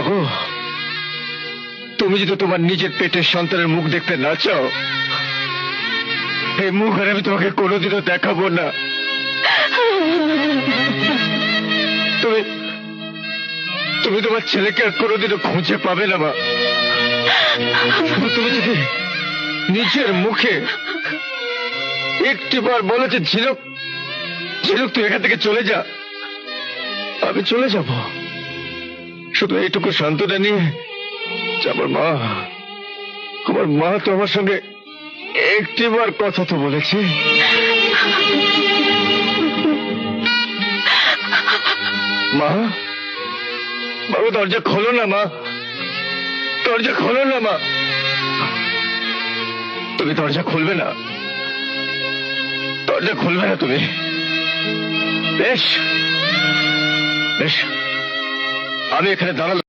মাগো তুমি যদি তোমার নিজের পেটের সন্তানের মুখ দেখতে না চাও, এই মুখ আর আমি তোমাকে কোনোদিনও দেখাবো না। তুমি তুমি তোমার ছেলেকে আর কোনোদিনও খুঁজে পাবে না, মা। তুমি যদি নিজের মুখে একটিবার বলো যে, ঝিনুক ঝিনুক, তুই এখান থেকে চলে যা। আমি চলে যাব। শুধু এইটুকু শান্তটা নিয়ে যে আমার মা। আমার মা তো আমার সঙ্গে একটিবার কথা তো বলেছে। মা, বাবু দরজা খোলো না মা। দরজা খোলো না মা। তুমি দরজা খুলবে না। দরজা খুলবে না তুমি। বেশ বেশ। আমি এখানে দাঁড়ালাম